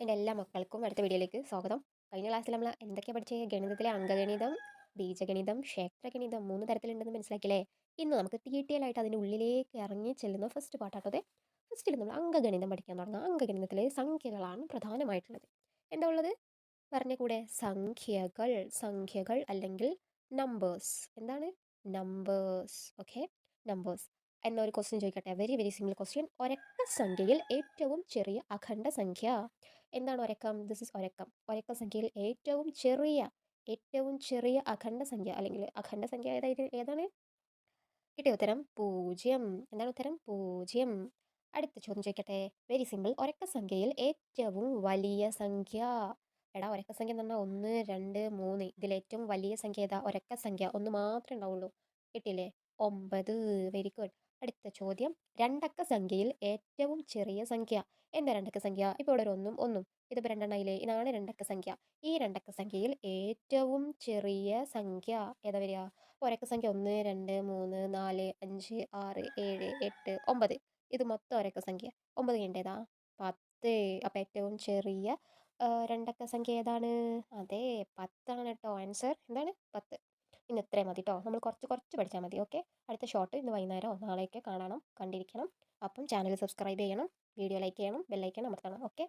എന്റെ എല്ലാ മക്കൾക്കും അടുത്ത വീഡിയോയിലേക്ക് സ്വാഗതം. കഴിഞ്ഞ ക്ലാസ്സിൽ നമ്മൾ എന്തൊക്കെ പഠിച്ചത് ഗണിതത്തിലെ അംഗഗണിതം ബീജഗണിതം ക്ഷേത്രഗണിതം മൂന്ന് തരത്തിലുണ്ടെന്ന് മനസ്സിലാക്കില്ലേ ഇന്ന് നമുക്ക് തീട്ടിയലായിട്ട് അതിന്റെ ഉള്ളിലേക്ക് ഇറങ്ങി ചെല്ലുന്ന ഫസ്റ്റ് പാർട്ടാട്ടത് ഫസ്റ്റിൽ നമ്മൾ അംഗഗണിതം പഠിക്കാൻ തുടങ്ങാം. അംഗഗണിതത്തിലെ സംഖ്യകളാണ് പ്രധാനമായിട്ടുള്ളത്. എന്താ ഉള്ളത്? പറഞ്ഞ കൂടെ സംഖ്യകൾ സംഖ്യകൾ അല്ലെങ്കിൽ നമ്പേഴ്സ് എന്താണ്? നമ്പേഴ്സ് ഓക്കെ നമ്പേഴ്സ് എന്നൊരു ക്വസ്റ്റ്യൻ ചോദിക്കട്ടെ? വെരി വെരി സിമ്പിൾ ക്വസ്റ്റ്യൻ ഒരൊറ്റ സംഖ്യയിൽ ഏറ്റവും ചെറിയ അഖണ്ഡ സംഖ്യ. എന്താണ് ഒരക്കം? This is ഒരക്കം. ഒരക്ക സംഖ്യയിൽ ഏറ്റവും ചെറിയ ഏറ്റവും ചെറിയ അഖണ്ഡ സംഖ്യ അല്ലെങ്കിൽ അഖണ്ഡ സംഖ്യ ഏതായത് ഏതാണ്? കിട്ടിയ ഉത്തരം പൂജ്യം. എന്താണ് ഉത്തരം? പൂജ്യം. അടുത്ത ചോദ്യം ചോദിക്കട്ടെ. വെരി സിമ്പിൾ ഒരക്ക സംഖ്യയിൽ ഏറ്റവും വലിയ സംഖ്യ. എടാ ഒരക്ക സംഖ്യ എന്ന് പറഞ്ഞാൽ ഒന്ന് രണ്ട് മൂന്ന്. ഇതിൽ ഏറ്റവും വലിയ സംഖ്യ ഏതാ? ഒരക്ക സംഖ്യ. ഒന്ന് മാത്രമേ ഉണ്ടാവുള്ളൂ. കിട്ടിയില്ലേ? ഒമ്പത്. വെരി ഗുഡ് അടുത്ത ചോദ്യം. രണ്ടക്ക സംഖ്യയിൽ ഏറ്റവും ചെറിയ സംഖ്യ. എന്താ രണ്ടക്ക സംഖ്യ? ഇപ്പോൾ ഇവിടെ ഒരു ഒന്നും ഒന്നും. ഇതിപ്പോൾ രണ്ടെണ്ണയിലെ ഇതാണ് രണ്ടക്ക സംഖ്യ. ഈ രണ്ടക്ക സംഖ്യയിൽ ഏറ്റവും ചെറിയ സംഖ്യ ഏതാ വരിക? ഒരക്ക സംഖ്യ ഒന്ന് രണ്ട് മൂന്ന് നാല് അഞ്ച് ആറ് ഏഴ് എട്ട് ഒമ്പത്. ഇത് മൊത്തം ഒരക്ക സംഖ്യ. ഒമ്പത് കഴിഞ്ഞേതാ പത്ത്. അപ്പം ഏറ്റവും ചെറിയ രണ്ടക്ക സംഖ്യ ഏതാണ്? അതെ പത്താണ് കേട്ടോ ആൻസർ എന്താണ്? പത്ത്. ഇന്ന് ഇത്രയും മതി കേട്ടോ നമ്മൾ കുറച്ച് കുറച്ച് പഠിച്ചാൽ മതി. ഓക്കെ? അടുത്ത ഷോട്ട് ഇന്ന് വൈകുന്നേരമോ നാളെയൊക്കെ കാണണം കണ്ടിരിക്കണം. അപ്പം ചാനൽ സബ്സ്ക്രൈബ് ചെയ്യണം വീഡിയോ ലൈക്ക് ചെയ്യണം ബെല്ലൈക്കൺ അമർത്തണം. ഓക്കെ?